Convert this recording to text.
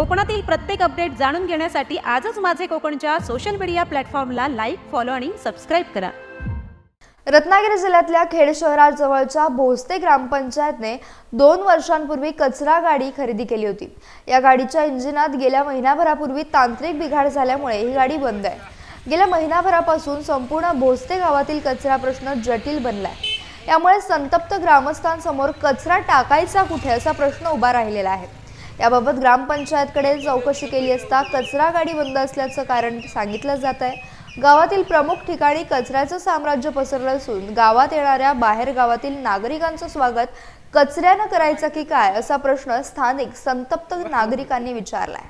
कोकणातील प्रत्येक अपडेट जाणून घेण्यासाठी आजच माझे कोकणच्या सोशल मीडिया प्लॅटफॉर्मला लाईक फॉलो आणि सबस्क्राईब करा. रत्नागिरी जिल्ह्यातल्या खेड शहराजवळच्या भोसते ग्रामपंचायतने दोन वर्षांपूर्वी कचरा गाडी खरेदी केली होती. या गाडीच्या इंजिनात गेल्या महिनाभरापूर्वी तांत्रिक बिघाड झाल्यामुळे ही गाडी बंद आहे. गेल्या महिनाभरापासून संपूर्ण भोसते गावातील कचरा प्रश्न जटिल बनलाय. यामुळे संतप्त ग्रामस्थांसमोर कचरा टाकायचा कुठे असा प्रश्न उभा राहिलेला आहे. याबाबत ग्रामपंचायतकडे चौकशी केली असता कचरा गाडी बंद असल्याचं कारण सांगितलं जात आहे गावातील प्रमुख ठिकाणी कचऱ्याचं साम्राज्य पसरलं असून गावात येणाऱ्या बाहेर गावातील नागरिकांचं स्वागत कचऱ्यानं करायचं की काय असा प्रश्न स्थानिक संतप्त नागरिकांनी विचारलाय